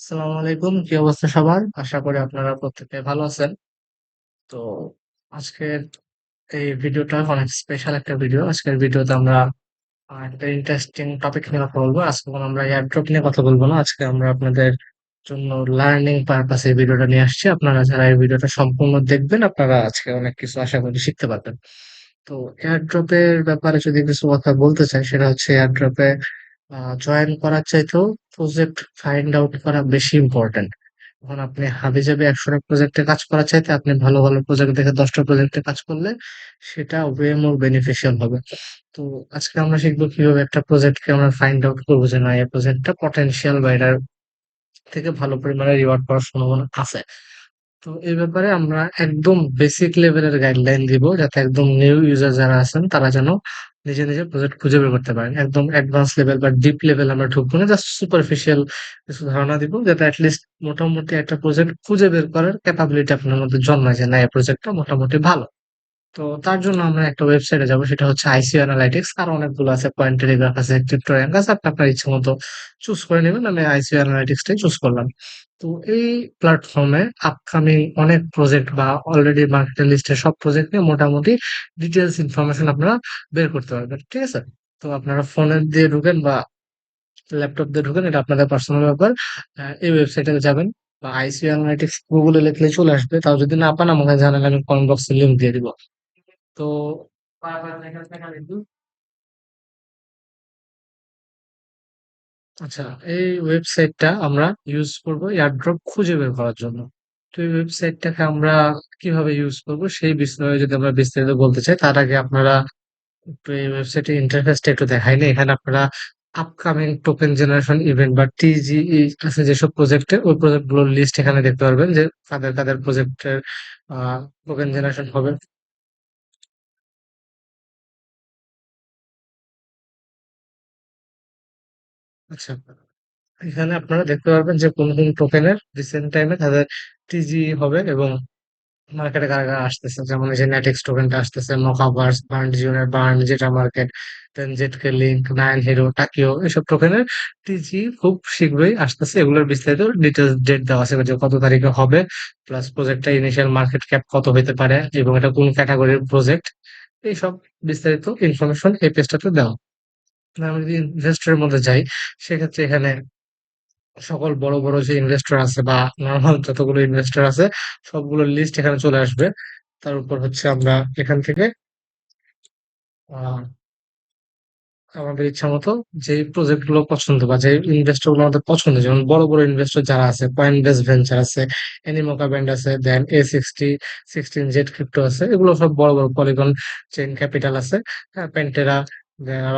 আসসালামু আলাইকুম, কি অবস্থা সবার? আশা করি আপনারা প্রত্যেকে ভালো আছেন। তো আজকের এই ভিডিওটা অনেক স্পেশাল একটা ভিডিও আজকের ভিডিওতে আমরা একটা ইন্টারেস্টিং টপিক নিয়ে কথা বলব। আজকে আমরা এয়ারড্রপ নিয়ে কথা বলব না। আজকে আমরা আপনাদের জন্য লার্নিং পারপাসে এই ভিডিওটা নিয়ে আসছি। আপনারা যারা এই ভিডিওটা সম্পূর্ণ দেখবেন, আপনারা আজকে অনেক কিছু আশা করি শিখতে পারবেন। তো এয়ারড্রপের ব্যাপারে যদি কিছু কথা বলতে চাই, সেটা হচ্ছে এয়ারড্রপে জয়েন করার চাইতেও প্রজেক্ট ফাইন্ড আউট করা বেশি ইম্পর্টেন্ট এখন আপনি হাবি যাবে একশোটা প্রজেক্টে কাজ করা চাইতে, আপনি ভালো ভালো প্রজেক্ট দেখে দশটা প্রজেক্টে কাজ করলে সেটা ওয়ে মোর বেনিফিশিয়াল হবে। তো আজকে আমরা শিখব কীভাবে একটা প্রজেক্টকে আমরা ফাইন্ড আউট করব যে, না, এই প্রজেক্টটা পটেনশিয়াল বা থেকে ভালো পরিমাণে রিওয়ার্ড পাওয়ার সম্ভাবনা আছে। তো এই ব্যাপারে আমরা একদম বেসিক লেভেলের গাইডলাইন দিব যাতে একদম নিউ ইউজার যারা আছেন, তারা যেন নিজে নিজে প্রজেক্ট খুঁজে বের করতে পারেন। একদম অ্যাডভান্স লেভেল বা ডিপ লেভেল আমরা ঢুকবো না জাস্ট সুপারফিশিয়াল কিছু ধারণা দিব যাতে অ্যাটলিস্ট মোটামুটি একটা প্রজেক্ট খুঁজে বের করার ক্যাপাবিলিটি আপনার মধ্যে জন্মায় যে, না, এই প্রজেক্টটা মোটামুটি ভালো। তো তার জন্য আমরা একটা ওয়েবসাইটে যাব, সেটা হচ্ছে আইসিও অ্যানালাইটিক্স আর অনেকগুলো আছে পয়েন্ট টেলিগ্রাফ আছে ক্রিপ্টো র্যাঙ্ক আছে, আপনি আপনার ইচ্ছে মতো চুজ করে নেবেন, আমি আইসিও অ্যানালাইটিক্সটাই চুজ করলাম। তো এই প্ল্যাটফর্মে আপকামিং অনেক প্রজেক্ট বা অলরেডি মার্কেট লিস্টে সব প্রজেক্ট নিয়ে মোটামুটি ডিটেলস ইনফরমেশন আপনারা বের করতে পারবেন, ঠিক আছে? তো আপনারা ফোনে দিয়ে ঢুকেন বা ল্যাপটপ দিয়ে ঢুকেন, এটা আপনাদের পার্সোনাল ব্যাপার। এই ওয়েবসাইটে যাবেন বা আইসিও অ্যানালাইটিক্স গুগলে লিখলে চলে আসবে, তাও যদি না পান, আমাকে জানালে আমি কমেন্ট বক্সে লিঙ্ক দিয়ে দিব। তো আচ্ছা এই ওয়েবসাইটটা আমরা ইউজ করব এয়ারড্রপ খুঁজে বের করার জন্য। তো এই ওয়েবসাইটটাকে আমরা কীভাবে ইউজ করব সেই বিষয়ে যদি আমরা বিস্তারিত বলতে চাই তার আগে আপনারা একটু এই ওয়েবসাইটের ইন্টারফেসটা একটু দেখাইনি এখানে আপনারা আপকামিং টোকেন জেনারেশন ইভেন্ট বা টিজিই আছে যেসব প্রজেক্টে ওই প্রজেক্টগুলোর লিস্ট এখানে দেখতে পারবেন যে কাদের কাদের প্রজেক্টের টোকেন জেনারেশন হবে। আচ্ছা। এখানে আপনারা দেখতে পারবেন যে কোন কোন টোকেনের রিসেন্ট টাইমে তাদের টিজি হবে এবং মার্কেটে কারা কারা আসতেছে। যেমন এই যে নেটেক্স টোকেনটা আসতেছে মকাভার্স বার্ন জিওনের বার্ন যেটা মার্কেট দেন জেটকে লিঙ্ক নাইন হিরো টাকিও এসব টোকেনের টিজি খুব শীঘ্রই আসতেছে। এগুলোর বিস্তারিত ডিটেলস ডেট দেওয়া আছে যে কত তারিখে হবে প্লাস প্রজেক্টটা ইনিশিয়াল মার্কেট ক্যাপ কত হতে পারে এবং এটা কোন ক্যাটাগরির প্রজেক্ট এইসব বিস্তারিত ইনফরমেশন এই পেজটাতে দেওয়া। আমি যদি ইনভেস্টরের মধ্যে যাই, সেক্ষেত্রে এখানে সকল বড় বড় যে ইনভেস্টর আছে বা নর্মাল যতগুলো ইনভেস্টর আছে, সবগুলো লিস্ট এখানে চলে আসবে। তার উপর হচ্ছে আমরা এখান থেকে আমাদের ইচ্ছা মতো যে প্রজেক্টগুলো পছন্দ বা যে ইনভেস্টরগুলো আমাদের পছন্দ, যেমন বড় বড় ইনভেস্টর যারা আছে কয়েনবেস ভেঞ্চার আছে এনিমোকা ব্যান্ড আছে then A sixty sixteen Z crypto আছে, এগুলো সব বড় বড় পলিগন চেন ক্যাপিটাল আছে হ্যাঁ পেন্টেরা আরও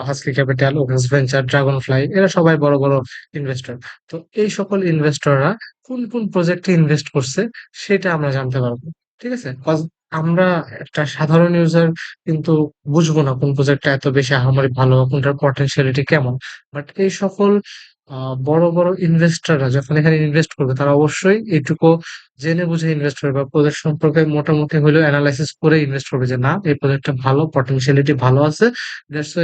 হাস্কি ক্যাপিটাল ওকেন্স ভেঞ্চার ড্রাগন ফ্লাই এরা সবাই বড় বড় ইনভেস্টর তো এই সকল ইনভেস্টররা কোন কোন প্রজেক্টে ইনভেস্ট করছে সেটা আমরা জানতে পারব, ঠিক আছে? আমরা একটা সাধারণ ইউজার কিন্তু বুঝব না কোন প্রজেক্টটা এত বেশি আহামরি ভালো কোনটার পটেনশিয়ালিটি কেমন। বাট এই সকল বড় বড় ইনভেস্টররা যখন এখানে ইনভেস্ট করবে, তারা অবশ্যই এইটুকু জেনে বুঝে ইনভেস্ট করবে বা প্রজেক্ট সম্পর্কে মোটামুটি হলেও অ্যানালাইসিস করে ইনভেস্ট করবে যে, না, এই প্রজেক্টটা ভালো পটেনশিয়ালিটি ভালো আছে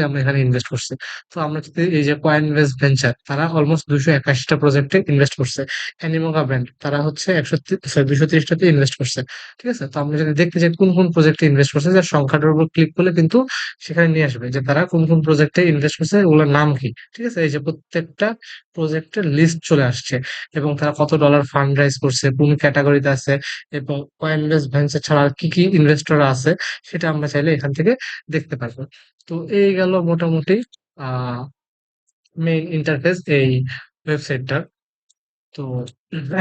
আমরা এখানে ইনভেস্ট করছি। তো আমরা যদি এই যে কয়েন ইনভেস্ট ভেঞ্চার তারা অলমোস্ট দুশো একাশিটা প্রজেক্টে ইনভেস্ট করছে। অ্যানিমোকা ব্র্যান্ড তারা হচ্ছে একশো সরি দুশো ত্রিশটাতে ইনভেস্ট করছে। ঠিক আছে? তো আমরা যদি দেখতে চাই কোন কোন প্রজেক্টে ইনভেস্ট করছে যার সংখ্যাটার উপর ক্লিক করলে কিন্তু সেখানে নিয়ে আসবে যে, তারা কোন কোন প্রজেক্টে ইনভেস্ট করছে, ওগুলোর নাম কি? ঠিক আছে? এই যে প্রত্যেকটা প্রজেক্টের লিস্ট চলে আসছে এবং তারা কত ডলার ফান্ড রাইজ করছে, কোন ক্যাটাগরিতে আছে এবং কয়েনবেস ভেঞ্চার ছাড়া কি কি ইনভেস্টর আছে সেটা আমরা চাইলে এখান থেকে দেখতে পারব। তো এই গেল মোটামুটি মেইন ইন্টারফেস এই ওয়েবসাইটটার তো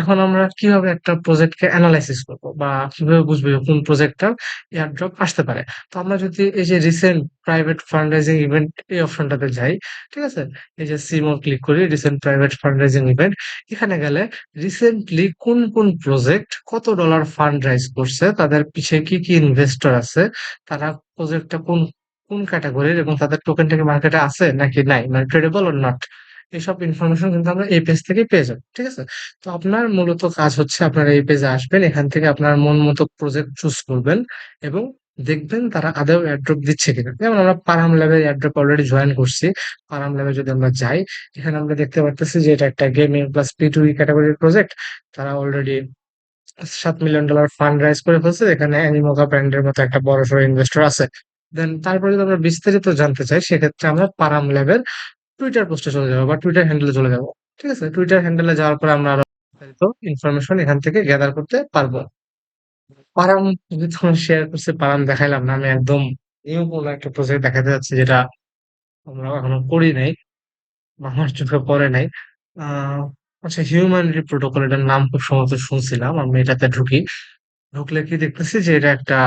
এখন আমরা কীভাবে একটা প্রজেক্টকে অ্যানালাইসিস করব বা কীভাবে বুঝব কোন প্রজেক্টটা এয়ারড্রপ আসতে পারে? তো আমরা যদি এই যে রিসেন্ট প্রাইভেট ফান্ডরাইজিং ইভেন্ট এই অপশনটাতে যাই, ঠিক আছে? এই যে সিমো ক্লিক করি রিসেন্ট প্রাইভেট ফান্ডরাইজিং ইভেন্ট এখানে গেলে রিসেন্টলি কোন কোন প্রজেক্ট কত ডলার ফান্ড রাইজ করছে, তাদের পিছে কি কি ইনভেস্টর আছে, তারা প্রজেক্টটা কোন কোন ক্যাটাগরির এবং তাদের টোকেনটা কি মার্কেটে আছে নাকি নাই? মানে ট্রেডেবল অর নট এসব ইনফরমেশন কিন্তু আমরা এই পেজ থেকে পেয়ে যাব, ঠিক আছে? তো আপনার মূলত কাজ হচ্ছে আপনারা এই পেজে আসবেন, এখান থেকে আপনার মন মতো প্রজেক্ট চুজ করবেন এবং দেখবেন তারা আদৌ এয়ারড্রপ দিচ্ছে কিনা। যেমন আমরা পারাম ল্যাবের এয়ারড্রপ অলরেডি জয়েন করছি পারাম ল্যাবে যদি আমরা যাই, এখানে আমরা দেখতে পারতেছি যে এটা একটা গেমিং প্লাস পি টু ক্যাটাগরির প্রজেক্ট তারা অলরেডি সাত মিলিয়ন ডলার ফান্ড রাইজ করে ফেলছে এখানে অ্যানিমোকা ব্র্যান্ডের মতো একটা বড় সড়ো ইনভেস্টর আছে। দেন তারপরে যদি আমরা বিস্তারিত জানতে চাই, সেক্ষেত্রে আমরা পারাম ল্যাবের টুইটার পোস্টে চলে যাব বা টুইটার হ্যান্ডেলে চলে যাব। ঠিক আছে? টুইটার হ্যান্ডেলে যাওয়ার পরে আমরা আরও বিস্তারিত ইনফরমেশন এখান থেকে গ্যাদার করতে পারব। পারাম, যদি তোমার শেয়ার করছে, পারাম দেখাইলাম না। আমি একদম নিউ কোনো একটা প্রজেক্ট দেখাতে যাচ্ছি যেটা আমরা এখনও করি নাই আমার চোখে পড়ে নাই। আচ্ছা হিউম্যানিটি প্রোটোকল এটার নাম খুব সম্ভবত শুনছিলাম। আমি এটাতে ঢুকি। ঢুকলে কি দেখতেছি যে এটা একটা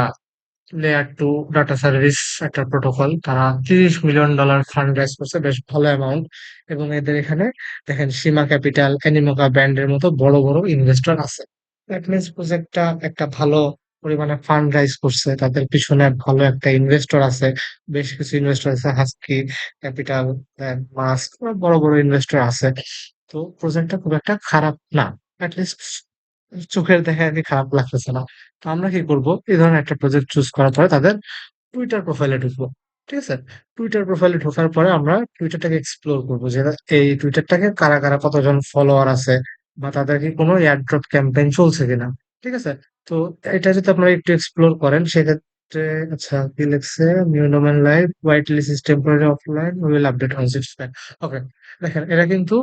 লেয়ার টু ডাটা সার্ভিস একটা প্রোটোকল তারা তিরিশ মিলিয়ন ডলার ফান্ড রাইজ করছে, বেশ ভালো অ্যামাউন্ট এবং এদের এখানে দেখেন সীমা ক্যাপিটাল অ্যানিমোকা ব্যান্ডের মতো বড় বড় ইনভেস্টর আছে। দ্যাট প্রজেক্টটা একটা ভালো পরিমাণে ফান্ড রাইজ করছে, তাদের পিছনে ভালো একটা ইনভেস্টর আছে, বেশ কিছু ইনভেস্টর আছে হাস্কি ক্যাপিটাল মাস্ক বড় বড় ইনভেস্টর আছে। তো প্রজেক্টটা খুব একটা খারাপ না। অ্যাটলিস্ট চোখের দেখা আর কি খারাপ লাগতেছে না। তো আমরা কি করব? এই ধরনের একটা প্রজেক্ট চুজ করার পরে তাদের টুইটার প্রোফাইলে ঢুকবো, ঠিক আছে? টুইটার প্রোফাইলে ঢোকার পরে আমরা টুইটারটাকে এক্সপ্লোর করব যে এই টুইটারটাকে কারা কারা কতজন ফলোয়ার আছে বা তাদের কি কোনো এয়ারড্রপ ক্যাম্পেইন চলছে কিনা, ঠিক আছে? তো এটা যদি আপনারা একটু এক্সপ্লোর করেন, সেক্ষেত্রে আচ্ছা কি লিখছে? New domain live white list temporary offline will update on six okay দেখেন, এটা কিন্তু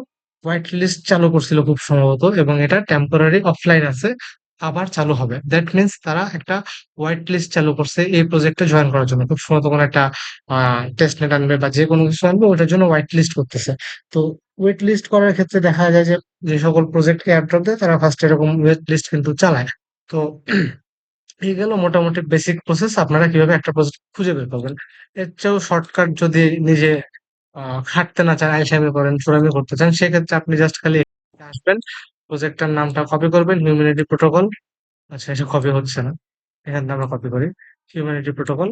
হোয়াইট লিস্ট চালু করছিল খুব সম্ভবত এবং এটা টেম্পোরারি অফলাইন আছে, আবার চালু হবে। দ্যাট মিনস তারা একটা হোয়াইট লিস্ট চালু করছে এই প্রজেক্টে জয়েন করার জন্য। খুব সম্ভবত কোনো একটা টেস্ট নেট আনবে বা যে কোনো কিছু আনবে, ওটার জন্য হোয়াইট লিস্ট করতেছে। তো ওয়েট লিস্ট করার ক্ষেত্রে দেখা যায় যে যে সকল প্রজেক্টকে অ্যাড্রপ দেয়, তারা ফার্স্ট এরকম ওয়েট লিস্ট কিন্তু চালায়। তো এই গেল মোটামুটি বেসিক প্রসেস আপনারা কীভাবে একটা প্রজেক্ট খুঁজে বের করবেন? এর চেয়েও শর্টকাট যদি নিজে খাটতে না চান আইসামি করেন, চোরামি করতে চান, সেক্ষেত্রে আপনি জাস্ট খালি আসবেন প্রজেক্টটার নামটা কপি করবেন হিউম্যানিটি প্রোটোকল আচ্ছা এসে কপি হচ্ছে না, এখান থেকে আমরা কপি করি হিউম্যানিটি প্রোটোকল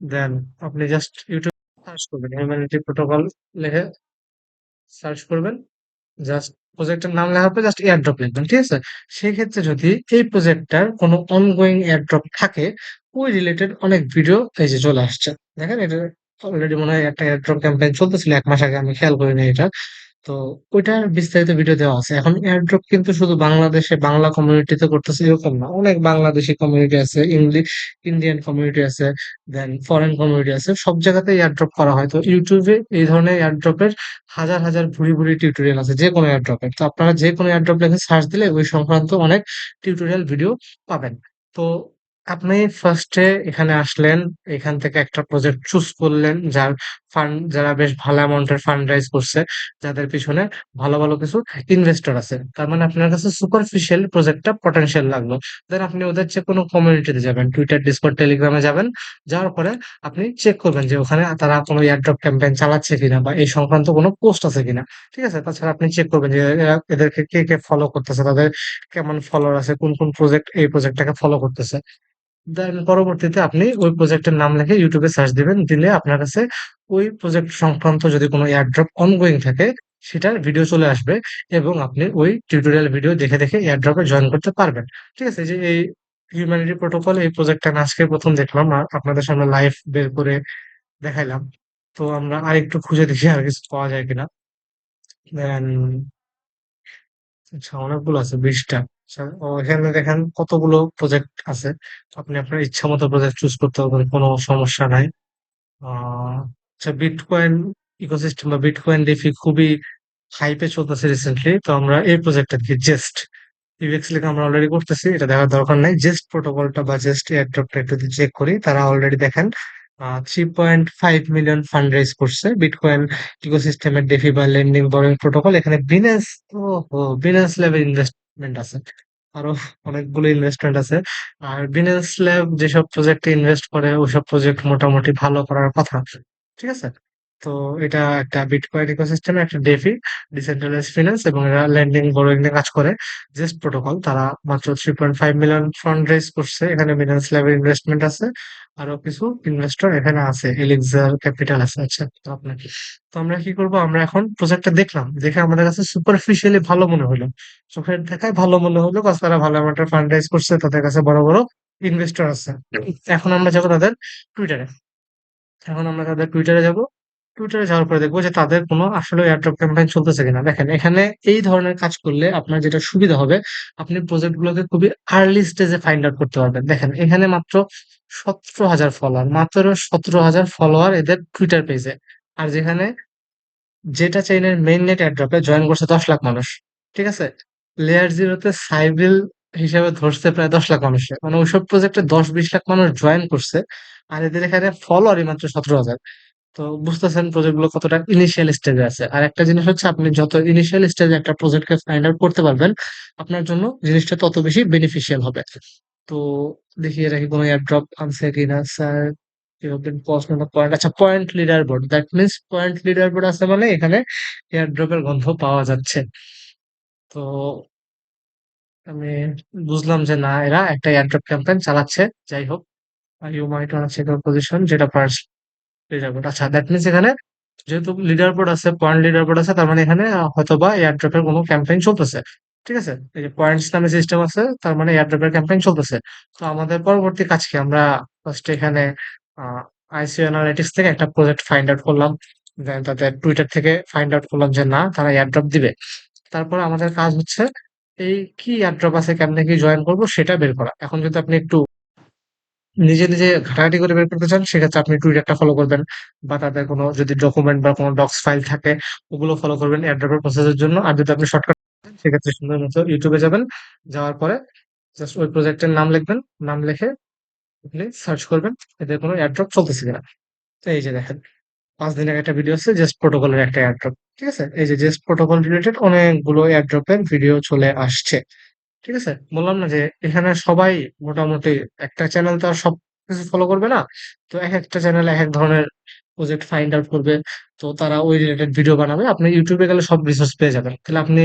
দেন আপনি জাস্ট ইউটিউব সার্চ করবেন হিউম্যানিটি প্রোটোকল লিখে সার্চ করবেন জাস্ট প্রজেক্টের নাম লেখার পর জাস্ট এয়ারড্রপ লিখবেন, ঠিক আছে? সেক্ষেত্রে যদি এই প্রজেক্টটার কোনো অনগোয়িং এয়ারড্রপ থাকে, ওই রিলেটেড অনেক ভিডিও এই যে চলে আসছে, দেখেন, এটা অলরেডি মনে হয় একটা এয়ারড্রপ ক্যাম্পেইন চলতেছিল, এক মাস আগে, আমি খেয়াল করি করিনি এটা। তো ওইটার বিস্তারিত ভিডিও দেওয়া আছে। এখন এয়ারড্রপ কিন্তু শুধু বাংলাদেশে, বাংলা কমিউনিটিতে করতেছে এরকম না। অনেক বাংলাদেশি কমিউনিটি আছে ইংলিশ ইন্ডিয়ান কমিউনিটি আছে দেন ফরেন কমিউনিটি আছে। সব জায়গাতে এয়ারড্রপ করা হয়। তো ইউটিউবে এই ধরনের এয়ারড্রপের হাজার হাজার ভুড়ি ভুড়ি টিউটোরিয়াল আছে, যে কোনো এয়ারড্রপের তো আপনারা যে কোনো এয়ারড্রপ লিখে সার্চ দিলে ওই সংক্রান্ত অনেক টিউটোরিয়াল ভিডিও পাবেন। তো আপনি ফার্স্টে এখানে আসলেন, এখান থেকে একটা প্রজেক্ট চুজ করলেন, যার ফান্ড যারা বেশ ভালো অ্যামাউন্টের ফান্ড রাইজ করছে, যাদের পিছনে ভালো ভালো কিছু ইনভেস্টর আছে। তার মানে আপনার কাছে সুপারফিশিয়াল প্রজেক্টটা পটেনশিয়াল লাগল। দেন আপনি ওদের যে কোনো কমিউনিটিতে যাবেন টুইটার ডিসকর্ড টেলিগ্রামে যাবেন, যাওয়ার পরে আপনি চেক করবেন যে ওখানে তারা কোনো এয়ারড্রপ ক্যাম্পেইন চালাচ্ছে কিনা বা এই সংক্রান্ত কোনো পোস্ট আছে কিনা। ঠিক আছে? তাছাড়া আপনি চেক করবেন যে এদেরকে কে কে ফলো করতেছে, তাদের কেমন ফলোয়ার আছে, কোন কোন প্রজেক্ট এই প্রজেক্টটাকে ফলো করতেছে। দেন পরবর্তীতে আপনি ওই প্রজেক্টের নাম লিখে ইউটিউবে সার্চ দিবেন। দিলে আপনার কাছে ওই প্রজেক্ট সংক্রান্ত যদি কোনো এয়ারড্রপ অনগোয়িং থাকে, সেটার ভিডিও চলে আসবে এবং আপনি ওই টিউটোরিয়াল ভিডিও দেখে দেখে এয়ারড্রপে জয়েন করতে পারবেন। ঠিক আছে? যে এই হিউম্যানিটি প্রোটোকল এই প্রজেক্টটা আজকে প্রথম দেখলাম, আর আপনাদের সামনে লাইভ বের করে দেখাইলাম। তো আমরা আরেকটু খুঁজে দেখি আর কিছু পাওয়া যায় কিনা। দেন আচ্ছা অনেকগুলো আছে, বিশটা। এখানে দেখেন কতগুলো প্রজেক্ট আছে। আপনি আপনার ইচ্ছা মতো প্রজেক্ট চুজ করতে পারবেন, কোনো সমস্যা নাই। আচ্ছা বিটকয়েন ইকোসিস্টেম বা বিটকয়েন ডিফি খুবই হাইপে চলতেছে রিসেন্টলি তো আমরা এই প্রজেক্টটা কি জেস্ট ইউএক্স লিখে আমরা অলরেডি করতেছি, এটা দেখার দরকার নাই। জেস্ট প্রোটোকলটা বা জেস্ট এয়ারড্রপটা একটু চেক করি, তারা অলরেডি দেখেন three point five million fund raise করছে। বিটকয়েন ইকোসিস্টেমের ডেফি বা লেন্ডিং বরোইং প্রোটোকল এখানে বিনেস ও বিনেস লেভেল ইনভেস্টমেন্ট আছে। আরও অনেকগুলো ইনভেস্টমেন্ট আছে। আর বিনেন্স ল্যাব যেসব প্রজেক্টে ইনভেস্ট করে ওইসব প্রজেক্ট মোটামুটি ভালো করার কথা, ঠিক আছে? তো এটা একটা বিটকয়েন ইকোসিস্টেমে একটা ডেফি ডিসেন্ট্রালাইজ ফিনান্স এবং এরা লেন্ডিং বরোইং নিয়ে কাজ করে। জেস্ট প্রোটোকল তারা মাত্র three point five million fund raise করছে। এখানে বিনান্স ল্যাবের ইনভেস্টমেন্ট আছে আরও কিছু ইনভেস্টর এখানে আছে এলিক্সার ক্যাপিটাল আছে আচ্ছা তো আপনার তো আমরা কি করব? আমরা এখন প্রজেক্টটা দেখলাম দেখে আমাদের কাছে সুপারফিশিয়ালি ভালো মনে হলো। চোখের দেখায় ভালো মনে হলো কাজ তারা ভালো অ্যামাউন্টের ফান্ড রাইজ করছে তাদের কাছে বড় বড় ইনভেস্টর আছে। এখন আমরা যাব তাদের টুইটারে এখন আমরা তাদের টুইটারে যাব। টুইটারে যাওয়ার পরে দেখব যে তাদের কোনো আসলে এয়ারড্রপ ক্যাম্পেইন চলতেছে কিনা। দেখেন, এখানে এই ধরনের কাজ করলে আপনার যেটা সুবিধা হবে, আপনি প্রজেক্ট গুলোকে খুবই আর্লি স্টেজে ফাইন্ড আউট করতে পারবেন। দেখেন, এখানে মাত্র সতেরো হাজার ফলোয়ার মাত্র সতেরো হাজার ফলোয়ার এদের টুইটার পেজে আর যেখানে যেটা চেইনের মেইন নেট এয়ারড্রপে জয়েন করছে দশ লাখ মানুষ, ঠিক আছে? লেয়ার জিরোতে সাইবিল হিসাবে ধরছে প্রায় দশ লাখ মানুষের মানে ওইসব প্রজেক্টে দশ বিশ লাখ মানুষ জয়েন করছে, আর এদের এখানে ফলোয়ারই মাত্র সতেরো হাজার। তো বুঝতেছেন প্রজেক্টগুলো কতটা ইনিশিয়াল স্টেজে আছে। আর একটা জিনিস হচ্ছে, আপনি যত ইনিশিয়াল স্টেজে একটা প্রজেক্টকে ফাইন্ড আউট করতে পারবেন, আপনার জন্য জিনিসটা তত বেশি বেনিফিশিয়াল হবে। তো দেখিয়ে রাখি কোনো এয়ারড্রপ আনছে কিনা স্যার পয়েন্ট আচ্ছা point leader board that means point leader board আছে মানে এখানে এয়ারড্রপের গন্ধ পাওয়া যাচ্ছে। তো আমি বুঝলাম যে না, এরা একটা এয়ারড্রপ ক্যাম্পেইন চালাচ্ছে। যাই হোক you might want check position যেটা ফার্স্ট লিডার বোর্ড আচ্ছা দ্যাট মিনস এখানে যেহেতু লিডার বোর্ড আছে পয়েন্ট লিডার বোর্ড আছে, তার মানে এখানে হয়তোবা এয়ারড্রপের কোনো ক্যাম্পেইন চলতেছে। ঠিক আছে? এই যে পয়েন্টস নামে সিস্টেম আছে, তার মানে এয়ারড্রপের ক্যাম্পেইন চলতেছে। তো আমাদের পরবর্তী কাজ কি? আমরা ফার্স্ট এখানে আইসিও অ্যানালিটিক্স থেকে একটা প্রজেক্ট ফাইন্ড আউট করলাম। দেন তাদের টুইটার থেকে ফাইন্ড আউট করলাম যে না, তারা এয়ারড্রপ দিবে। তারপর আমাদের কাজ হচ্ছে, এই কি এয়ারড্রপ আছে, কেমনে কি জয়েন করব, সেটা বের করা। এখন যদি আপনি একটু নিজে নিজে ঘাটাঘাটি করে বের করতে চান, সেক্ষেত্রে আপনি টুইটারটা ফলো করবেন বা তাদের কোনো যদি ডকুমেন্ট বা কোনো ডক্স ফাইল থাকে, ওগুলো ফলো করবেন এয়ারড্রপের প্রসেসের জন্য। আর যদি আপনি শর্টকাট সেক্ষেত্রে সুন্দর মতো ইউটিউবে যাবেন। যাওয়ার পরে জাস্ট ওই প্রজেক্টের নাম লিখবেন। নাম লিখে আপনি সার্চ করবেন। এদের কোনো এয়ারড্রপ চলতেছে কিনা। তো এই যে দেখেন, পাঁচ দিন আগে একটা ভিডিও আছে জাস্ট প্রোটোকলের একটা এয়ারড্রপ ঠিক আছে? এই যে জাস্ট প্রোটোকল রিলেটেড অনেকগুলো এয়ারড্রপের ভিডিও চলে আসছে। ঠিক আছে? বললাম না যে এখানে সবাই মোটামুটি একটা চ্যানেল তো আর সব কিছু ফলো করবে না। তো এক একটা চ্যানেল এক এক ধরনের প্রজেক্ট ফাইন্ড আউট করবে। তো তারা ওই রিলেটেড ভিডিও বানাবে। আপনি ইউটিউবে গেলে সব রিসোর্স পেয়ে যাবেন। তাহলে আপনি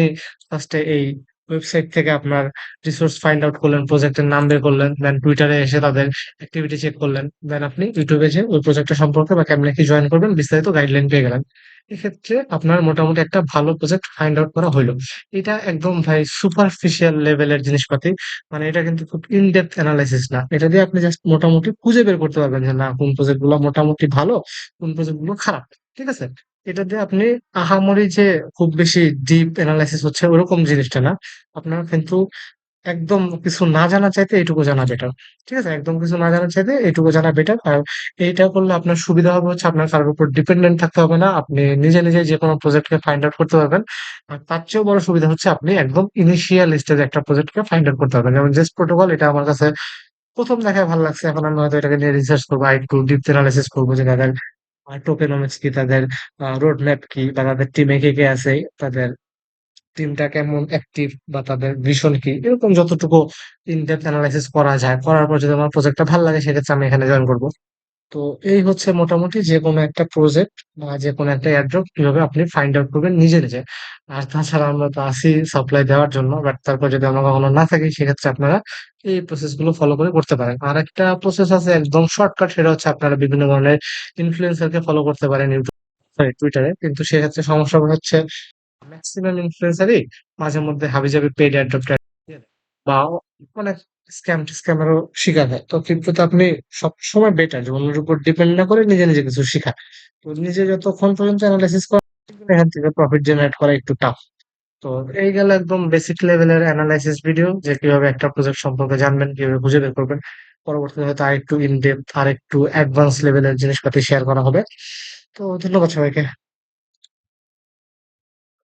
ফার্স্টে এই ওয়েবসাইট থেকে আপনার রিসোর্স ফাইন্ড আউট করলেন প্রজেক্টের নাম বের করলেন দেন টুইটারে এসে তাদের অ্যাক্টিভিটি চেক করলেন। দেন আপনি ইউটিউবে যে ওই প্রজেক্টের সম্পর্কে বা কেমনে কি জয়েন করবেন বিস্তারিত গাইডলাইন পেয়ে গেলেন। এক্ষেত্রে আপনার মোটামুটি একটা ভালো প্রজেক্ট ফাইন্ড আউট করা হইল। এটা একদম ভাই সুপারফিশিয়াল লেভেলের জিনিসপাতি। মানে এটা কিন্তু খুব ইন ডেপথ অ্যানালাইসিস না। এটা দিয়ে আপনি জাস্ট মোটামুটি খুঁজে বের করতে পারবেন যে, না, কোন প্রজেক্টগুলো মোটামুটি ভালো, কোন প্রজেক্টগুলো খারাপ। ঠিক আছে? এটা দিয়ে আপনি আহামরি যে খুব বেশি ডিপ অ্যানালাইসিস হচ্ছে ওরকম জিনিসটা না। আপনার কিন্তু একদম কিছু না জানা চাইতে এইটুকু জানা বেটার ঠিক আছে? একদম কিছু না জানা চাইতে এইটুকু জানা বেটার আর এইটা করলে আপনার সুবিধা হবে হচ্ছে আপনার কারোর উপর ডিপেন্ডেন্ট থাকতে হবে না, আপনি নিজে নিজে যে কোনো প্রজেক্টকে ফাইন্ড আউট করতে পারবেন, আর তার চেয়েও বড় সুবিধা হচ্ছে আপনি একদম ইনিশিয়াল স্টেজে একটা প্রজেক্টকে ফাইন্ড আউট করতে পারবেন। যেমন জেস্ট প্রোটোকল এটা আমার কাছে প্রথম দেখায় ভালো লাগছে, এখন আমি হয়তো এটাকে নিয়ে রিসার্চ করব আর একটু ডিপ অ্যানালাইসিস করব যে তাদের টোকেনমিক্স কি, তাদের রোড ম্যাপ কি, বা তাদের টিমে কে কে আছে, তাদের টিমটা কেমন অ্যাক্টিভ বা তাদের ভিশন কি? এরকম যতটুকু ইন ডেপথ অ্যানালাইসিস করা যায়। করার পর যদি আমার প্রজেক্টটা ভালো লাগে, সেক্ষেত্রে আমি এখানে জয়েন করব। তো এই হচ্ছে মোটামুটি যে কোনো একটা প্রজেক্ট বা যে কোনো একটা এয়ারড্রপ কীভাবে আপনি ফাইন্ড আউট করবেন নিজে নিজে। আর তাছাড়া আমরা তো আসি সাপ্লাই দেওয়ার জন্য বাট তারপর যদি আমরা কখনো না থাকি, সেক্ষেত্রে আপনারা এই প্রসেসগুলো ফলো করে করতে পারেন। আর একটা প্রসেস আছে একদম শর্টকাট সেটা হচ্ছে আপনারা বিভিন্ন ধরনের ইনফ্লুয়েন্সারকে ফলো করতে পারেন ইউটিউব টুইটারে কিন্তু সেক্ষেত্রে সমস্যা হচ্ছে ম্যাক্সিমাম ইনফ্লুয়েন্সারই মাঝে মধ্যে হাবিজাবি পেড অ্যাড্রপ বা অনেক স্ক্যাম স্ক্যামেরও শিকার হয়। তো ক্রিপ্টোতে আপনি সবসময় বেটার যে অন্যের উপর ডিপেন্ড না করে নিজে নিজে কিছু শেখা তো নিজে যতক্ষণ পর্যন্ত অ্যানালাইসিস করা এখান থেকে প্রফিট জেনারেট করা একটু টাফ তো এই গেল একদম বেসিক লেভেলের অ্যানালাইসিস ভিডিও যে কীভাবে একটা প্রজেক্ট সম্পর্কে জানবেন, কীভাবে খুঁজে বের করবেন। পরবর্তীতে হয়তো আর একটু ইনডেপথ আর একটু অ্যাডভান্স লেভেলের জিনিসপাতি শেয়ার করা হবে। তো ধন্যবাদ সবাইকে।